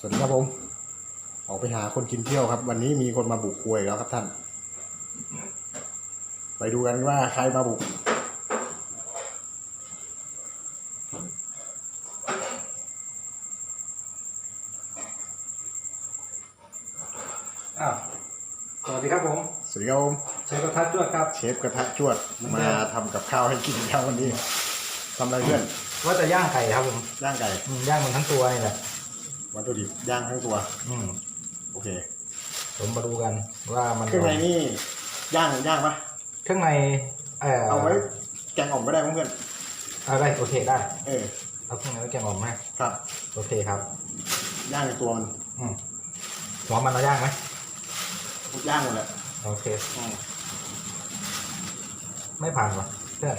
สวัสดีครับผม ออกไปหาคนกินเที่ยวครับ วันนี้มีคนมาบุกครัวอีกแล้วครับท่าน ไปดูกันว่าใครมาบุก อ้าว สวัสดีครับผม สวัสดีครับผม เชฟกระทัดจวดครับ เชฟกระทะจวดมาทำกับข้าวให้กินครับวันนี้ทำอะไรเพื่อนว่าจะย่างไก่ครับผม ย่างไก่ อืมย่างมันทั้งตัวนี่แหละ วัตถุดิบย่างทั้งตัว อืมโอเคผมมาดูกันว่ามันเครื่องในนี่ย่างย่างปะเครื่องในเออเอาไว้แกงอ่อมก็ได้มั้งเพื่อนเอาได้โอเคได้ เออเอาเครื่องในไว้แกงอ่อมไหมครับ โอเคครับ ย่างในตัวมันอืมหัวมันเราย่างไหมย่างหมดแหละโอเคอืมไม่ผ่านวะเครื่อง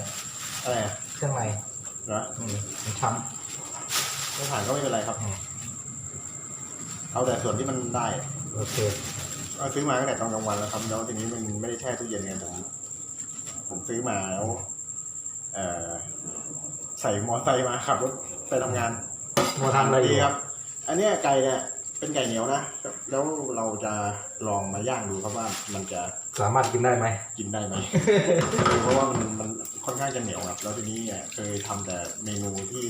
อะไรอะเครื่องในเหรออืมมันช้ไม่ผ่านก็ไม่เป็นไรครับำอืม เอาแต่ส่วนที่มันได้โอเคก็ซื้อมาตั้งแต่ตอนกลางวันแล้วครับแล้วทีนี้มันไม่ได้แช่ตู้เย็นไงผมผมซื้อมาแล้วเอ่อใส่มอไซค์มาขับรถไปทำงานมาทำอะไรอดียู่ครับ อันเนี้ยไก่เนี่ยเป็นไก่เหนียวนะแล้วเราจะลองมาย่างดูครับว่ามันจะสามารถกินได้ไหมกินได้ไหม เพราะว่ามันมันค่อนข้างจะเหนียวครับแล้วทีนี้เนี่ยเคยทำแต่เมนูที่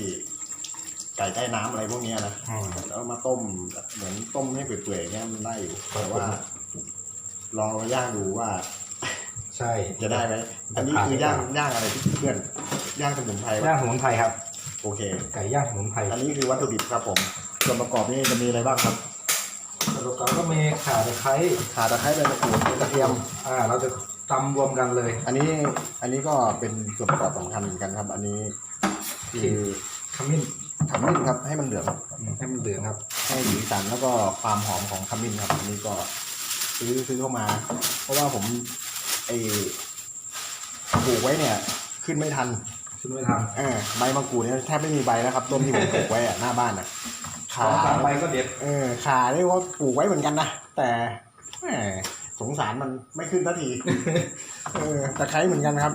ไก่ใต้น้ำอะไรพวกเนี้ยนะอืม แล้วมาต้มแบบเหมือนต้มให้เปื่อยๆเงี้ยมันได้อยู่แต่ว่า ลองมาย่างดูว่า ใช่ จะได้ไหมอันนี้คือย่างย่างอะไรที่เพื่อนย่างสมุนไพรย่างสมุนไพรครับ โอเค ไก่ย่างสมุนไพรอันนี้คือวัตถุดิบครับผม ส่วนประกอบนี่จะมีอะไรบ้างครับส่วนประกอบก็มีข่าตะไคร้ข่าตะไคร้ใบมะกรูดกระเทียม อ่า เราจะตำรวมกันเลย อันนี้อันนี้ก็เป็นส่วนประกอบสำคัญเหมือนกันครับ อันนี้คือขมิ้น ขมิ้นครับ ให้มันเหลืองอืมให้มันเหลืองครับ ให้สีสันแล้วก็ความหอมของขมิ้นครับอันนี้ก็ซื้อซื้อเข้ามา เพราะว่าผมไอปลูกไว้เนี่ย ขึ้นไม่ทันขึ้นไม่ทันเออใบมะกรูดเนี่ยแทบไม่มีใบนะครับ ต้นที่ผมปลูกไว้อะหน้าบ้านอะขาขาตามไปก็เด็ดเออขานี่ว่าปลูกไว้เหมือนกันนะแต่แหมสงสารมันไม่ขึ้นสักทีเออตะไคร้เหมือนกันครับ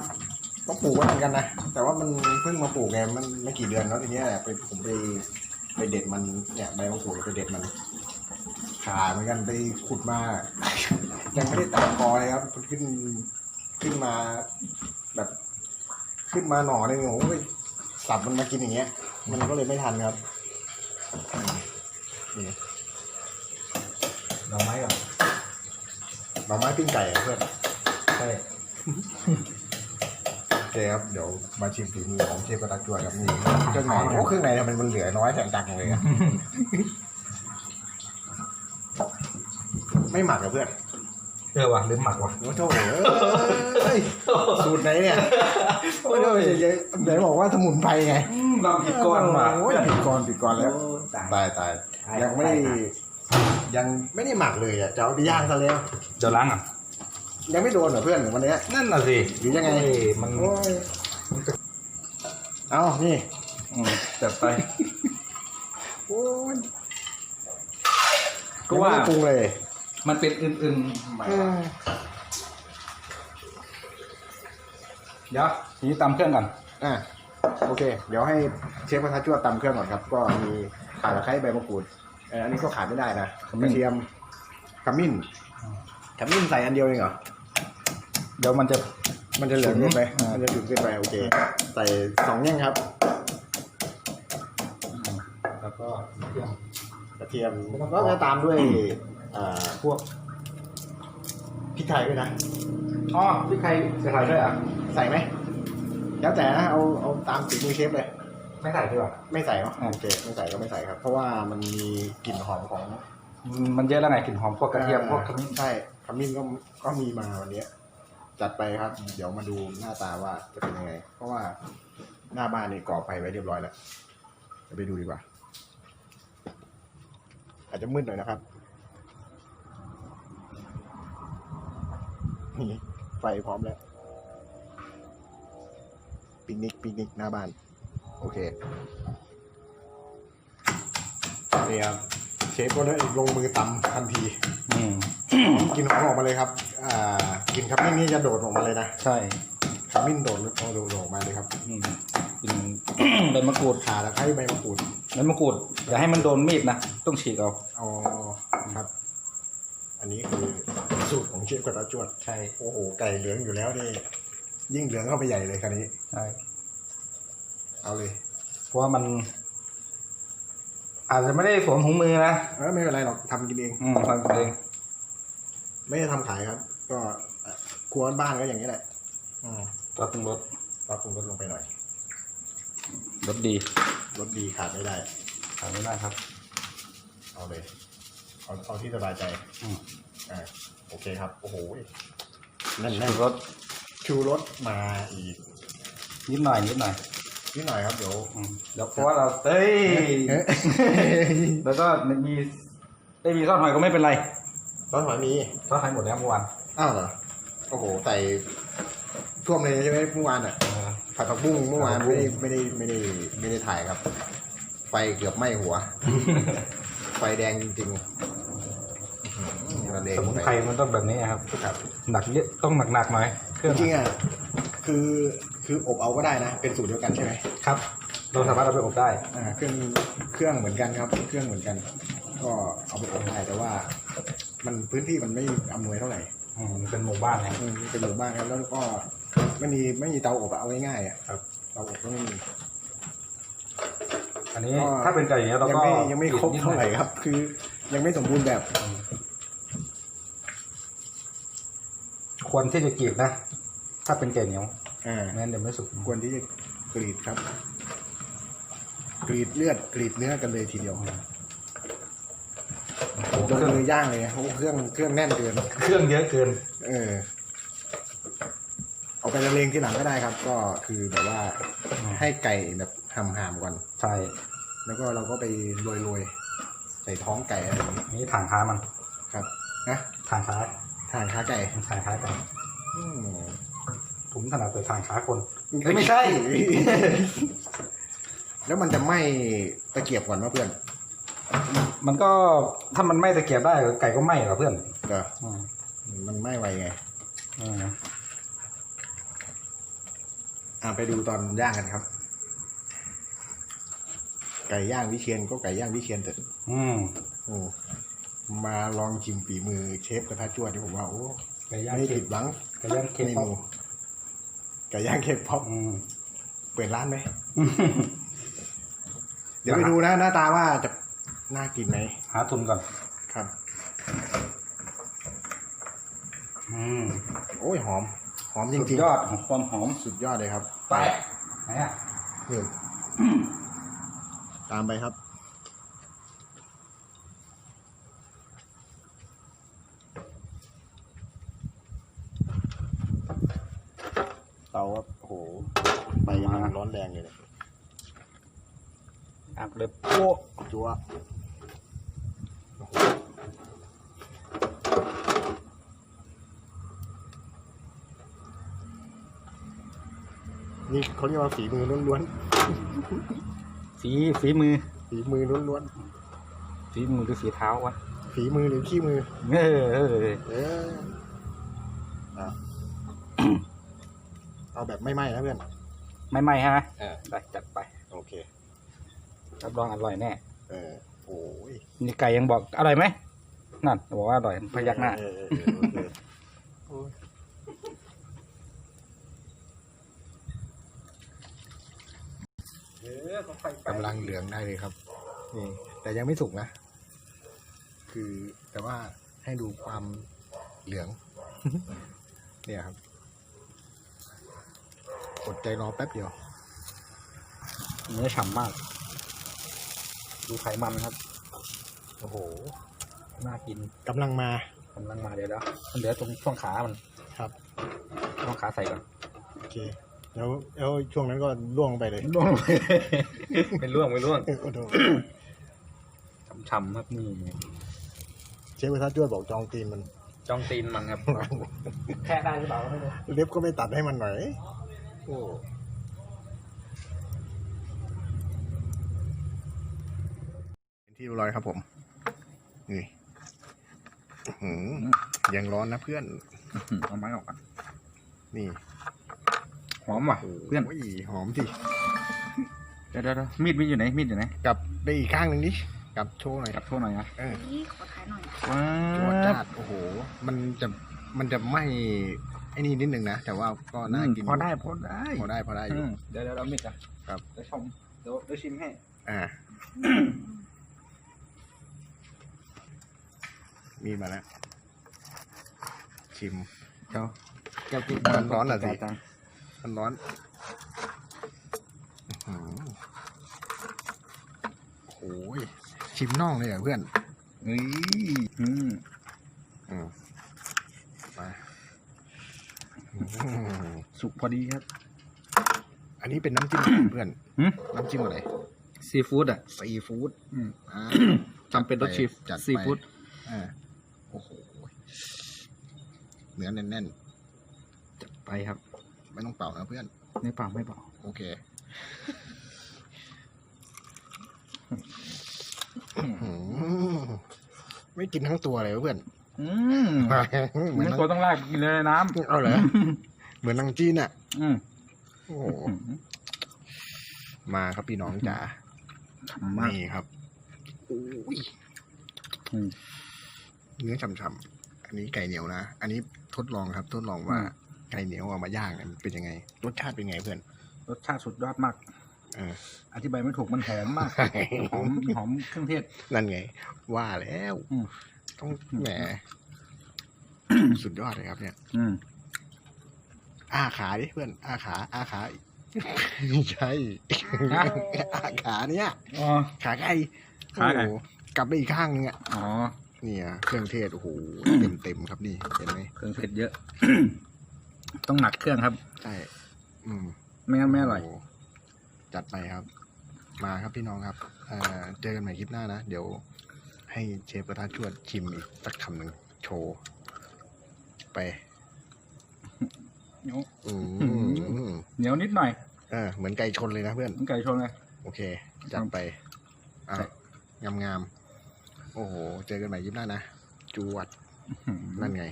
ก็ปลูกไว้เหมือนกันนะ แต่ว่ามันเพิ่งมาปลูกไงมันไม่กี่เดือนแล้วทีเนี้ยไปผมไปไปเด็ดมันเนี่ยใบมะกรูดไปเด็ดมัน ขาเหมือนกันไปขุดมา ยังไม่ได้ตัดคอเลยครับขึ้นขึ้นมาแบบ ขึ้นมาหน่อหนึงโอ้โหไปสับมันมากินอย่างเงี้ย มันก็เลยไม่ทันครับนี่ดอกไม้ก่อนหน่อไม้ปิ้งไก่อะเพื่อนใช่ เคครับ เดี๋ยวมาชิมฝีมือของเชฟกระตักจวนครับนี่เครื่องในโอ้เครื่องในทำไมมันเหลือน้อยแถมจังเลยอะ ไม่หมักกับเพื่อนเออว่ะลืมหมักว่ะ โอ้โหเอ้ยสูตรไหนเนี่ยโอ้ยไหนบอกว่าสมุนไพรไงลำผิดก้อนว่ะโอ้ยผิดก่อนผิดก่อนแล้วโอ้ตายตายตายยังไม่ได้ยังไม่ได้หมักเลยอะจะเอาไปย่างซะแล้วเดี๋ยวล้างอะ ยังไม่โดนเหรอเพื่อนวันเนี้ย นั่นน่ะสิหรือยังไงเอ้มันโอ้ยเอานี่อืมจัดไป โอ้ยก็ว่ายังไม่ได้ปรุงเลยมันเป็นอื่นๆเออเดี๋ยวทีนี้ตำเครื่องก่อนอะโอเค เดี๋ยวให้เชฟกระทะจวดตำเครื่องก่อนครับ ก็มีข่าตะไคร้ใบมะกรูดเอออันนี้ก็ขาดไม่ได้นะกระเทียมขมิ้นขมิ้นใส่อันเดียวเองเหรอ เดี๋ยวมันจะ มันจะเหลืองเกินไปอ่ามั มันจะถึงเกินไปโอเค ใส่สองแง่งครับ แล้วก็เครื่อง กระเทียมแล้วก็จะตามด้วยอ่าพวกพริกไทยด้วยนะ อ๋อพี่ใครจะใส่ด้วยอะ ใส่ไหมแล้วแต่นะเอาเอาตามฝีมือเชฟเลย ไม่ใส่ดีกว่า ไม่ใส่เนาะอ่า โอเคไม่ใส่ก็ไม่ใส่ครับ เพราะว่ามันมีกลิ่นหอมของมันเยอะแล้วไงกลิ่นหอมพวกกระเทียมพวกขมิ้นใช่ขมิ้นก็ก็มีมาวันเนี้ย จัดไปครับ เดี๋ยวมาดูหน้าตาว่าจะเป็นยังไง เพราะว่าหน้าบ้านนี่ก่อไฟไว้เรียบร้อยแล้วเดี๋ยวไปดูดีกว่า อาจจะมืดหน่อยนะครับนี่ไฟพร้อมแล้วปิกนิกปิกนิกหน้าบ้าน โอเคนี่ครับ เชฟก็ได้ลงมือตำทันที อืมกลินหอมออกมาเลยครับ อ่ากลินขมิ้นนี่จะโดดออกมาเลยนะใช่ขมิ้นโดดโดดโดดออกมาเลยครับอืมกลิ่นใบมะกรูดข่าตะไคร้ใบมะกรูดแล้วมะกรูดอย่าให้มันโดนมีดนะต้องฉีกเอาอ๋อครับ อันนี้คือสูตรของเชฟกระทะจวด ใช่โอ้โหไก่เหลืองอยู่แล้วนี่ยิ่งเหลืองเข้าไปใหญ่เลยคันนี้ ใช่เอาเลย เพราะว่ามัน อาจจะไม่ได้สวมถุงมือนะเออไม่เป็นไรหรอกทำกินเอง อืมทำเองไม่ได้ทำขายครับ ก็เอ่อครัวบ้านก็อย่างนี้แหละอืมรสปรุงรสปรับปรุงรสลงไปหน่อยรสดีรสดีขาดไม่ได้ทำไม่ได้ครับ เอาเลย เอาเอาที่สบายใจอืม อ่าโอเคครับ โอ้โหแน่นแน่ชูนรสชูรสมาอีกนิดหน่อยนิดหน่อย นิดหน่อยครับเดี๋ยวอืมเดี๋ยวเพราะว่าเราเอ้ยเอ๊ะแล้วก็มีได้มีซอสหอยก็ไม่เป็นไรซอสหอยมีซอสหอยหมดแล้วเมื่อวานอ้าวเหรอโอ้โหใส่ท่วมเลยใช่ไหมเมื่อวานอะผัดผักบุ้งเมื่อวานผัดผักบุ้ไม่ได้งไม่ได้ไม่ได้ไม่ได้ถ่ายครับ ไฟเกือบไหม้หัว ไฟแดงจริงๆอื้อหือระเลงสมุนไปไพรมันต้องแบบนี้ครับครับหนักเยอะต้องหนักหนักๆหน่อยเครื่องจริงๆอะคือ คืออบเอาก็ได้นะ เป็นสูตรเดียวกันใช่ไหมครับ เราสามารถเอาไปอบได้ อ่าเครื่องเครื่องเหมือนกันครับ เครื่องเหมือนกัน ก็เอาไปอบได้แต่ว่า มันพื้นที่มันไม่อำนวยเท่าไหร่อืมเป็นหมู่บ้านไง อืมเป็นหมู่บ้านครับแล้วก็ไม่มีไม่มีเตาอบอะเอาง่ายๆอะครับ เตาอบก็ไม่มี อันนี้ก็ ถ้าเป็นไก่อย่างเงี้ยเรายังก็ไม่ยังไม่ครบนิดเท่าไหร่น่อยครับ คือยังไม่สมบูรณ์แบบ ควรที่จะกรีดนะ ถ้าเป็นไก่เหนียว อ่าไม่งั้นเดี๋ยวไม่สุกควรที่จะกรีดครับ กรีดเลือดกรีดเนื้อกันเลยทีเดียวโอ้โหลงมือย่างเลยนะเพราะว่าเครื่องเครื่องแน่นเกิน เครื่องเยอะเกิน เออ เอาไปละเลงที่หลังก็ได้ครับ ก็คือแบบว่าอืมให้ไก่แบบหำๆก่อนใช่ แล้วก็เราก็ไปโรยๆใส่ท้องไก่อะไรอย่างนี้นี่ฐานค้ามัน ครับ นะฐานค้าทานขาไก่ฐานค้าไก่อืม ผมถนัดแต่ฐานค้าคนเอ้ยไม่ใช่ แล้วมันจะไหม้ตะเกียบก่อนมาเพื่อนมันก็ถ้ามันไม่ตะเกียบได้ไก่ก็ไหม้เหรอเพื่อนก็อืมมันไหม้ไวไง อืมอ่าไปดูตอนย่างกันครับ ไก่ย่างวิเชียนก็ไก่ย่างวิเชียนเถอะอืมโอ้มาลองชิมฝีมือเชฟกระทะจวดที่ผมว่าโอ้ไก่ย่างไม่เค็ผิมดหวังไก่ย่างเค็มเมนู ไก่ย่างเค็มพ็อปอืม เปิดร้านไหม เดี๋ยวไปดูนะ หน้าตาว่าจะน่ากินไหมหาทุนก่อน ครับ อืมโอ้ยหอม หอมจสุดริงยอดของความหอมๆสุดยอดเลยครับไปไหนอะ นี่ตามไปครับ เตาก็โอ้โหไฟมัน ร้อนแรงเลยเนี่ยอักเลยโป๊ะจัวโอ้โหนี่เขาเรียกว่าฝีมือล้วนฝีฝีมือ ๆฝีมือล้วนฝีมือหรือฝีเท้าวะๆฝีมือหรือขี้มือ เออเออเออเอออะ เอาแบบไม่ไหม้นะเพื่อน ไม่ไหม้ฮะเออได้จัดไปโอเค รับรองอร่อยแน่เออโอ้ยนี่ไก่ยังบอกอร่อยไหมนั่นบอกว่าอร่อยพยักหน้าเออเออเออโอเคโอ้ยกำลังเหลืองได้เลยครับ นี่ แต่ยังไม่สุกนะ คือแต่ว่าให้ดูความเหลือง เนี่ยครับ อดใจรอแป๊บเดียว เนื้อฉ่ำมาก ดูไขมันครับ โอ้โห น่ากินกำลังมากำลังมาเดี๋ยวแล้วมันเหลือตรงช่วงขามันครับช่วงขาใส่ก่อนโอเคแล้วแล้วช่วงนั้นก็ล่วงลงไปเลยล่วงไปไม่ล่วงไม่ล่วงเออโอ้โหฉ่ำๆครับนี่เชฟกระทะจวดบอกจองตีนมันจองตีนมันครับ แค่ได้หรือเปล่าไม่รู้เล็บก็ไม่ตัดให้มันหน่อย โอ้เป็นที่เรียบร้อยครับผม นี่อื้อหือยังร้อนนะเพื่อนเอาไม้ออกก่อนนี่ หอมว่ะ เพื่อนโอ้ยหอมสิดี๋ยวเดี๋ยวเดี๋ยวมีดมีดอยู่ไหน มีดอยู่ไหน กลับไปอีกข้างหนึ่งดิกลับโชว์หน่อยกลับโทษหน่อยนะเออนี่ขอถ่ายหน่อยว้าจวดจ้าบดโอ้โห มันจะ มันจะไหม้ ไอ้นี่นิดนึงนะ แต่ว่าก็น่ากินพอได้พอได้พอได้พอได้อยู่อืมเดี๋ยวเดี๋ยวเรามีดอะครับเดี๋ยวชมเดี๋ยวเดี๋ยวชิมให้อ่า มีมาแล้ว ชิมเดี๋ยวแก้วกิ๊กมันร้อนอะสิจังมันร้อนอื้อหือโอ้ยชิมน่องเลยเหรอะเพื่อนเฮ้ยอืมอืมมาอืม สุกพอดีครับ อันนี้เป็นน้ำจิ้มอะไรเพื่อนหืม น้ำจิ้มอะไรซีฟู้ดอะซีฟู้ดอืม อ่า จำเป็นรสชีฟจัดไป ซีฟู้ดอ่าโอ้โหเนื้อแน่นไปครับๆไม่ต้องเป่านะเพื่อน ไม่เปล่าไม่เปล่าโอเคอืมไม่กินทั้งตัวเลยเพื่อน อืมเหมือนไม่นางควรต้องลากกินเลยน้ำเอาเหรอเหมือนนางจีนอะ อืมโอ้โหมาครับพี่น้องจ๋าฉ่ำมากนี่ครับอุ้ยอืมเนื้อฉ่ำๆอันนี้ไก่เหนียวนะ อันนี้ทดลองครับ ทดลองว่าอืมไก่เหนียวเอามาย่างเนี่ยมันเป็นยังไง รสชาติเป็นไงเพื่อน รสชาติสุดยอดมากเอออธิบายไม่ถูกมันหอมมากหอมหอมเครื่องเทศ นั่นไง ว่าแล้วอืม ต้องแหม สุดยอดเลยครับ เนี่ย อืมอ้าขาดิเพื่อนอ้าขาอ้าขาไม่ใช่นะอ้าขาเนี่ยอ๋อ ขาไก่ขาไก่ โอ้โหกลับไปอีกข้างนึงอะอ๋อเนี่ยเครื่องเทศโอ้โหเต็มเต็มๆครับนี่เห็นไหมเครื่องเผ็ดเยอะ ต้องหนักเครื่องครับ ใช่อืม ไม่งั้นไม่อร่อย โโหจัดไปครับ มาครับพี่น้องครับเอ่อเจอกันใหม่คลิปหน้านะ เดี๋ยว ให้เชฟกระทะชวดชิมอีกสักคำหนึ่งโชว์ ไปเหนียวอืมเหนียวนิดหน่อยเออเหมือนไก่ชนเลยนะเพื่อนเหมือนไก่ชนเลย โอเคจัดไปอะใช่งามงามๆโอ้โห เจอกันใหม่คลิปหน้านะจวด นั่นไง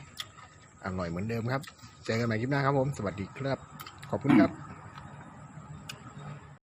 อร่อยเหมือนเดิมครับ เจอกันใหม่คลิปหน้าครับผม สวัสดีครับ ขอบคุณครับ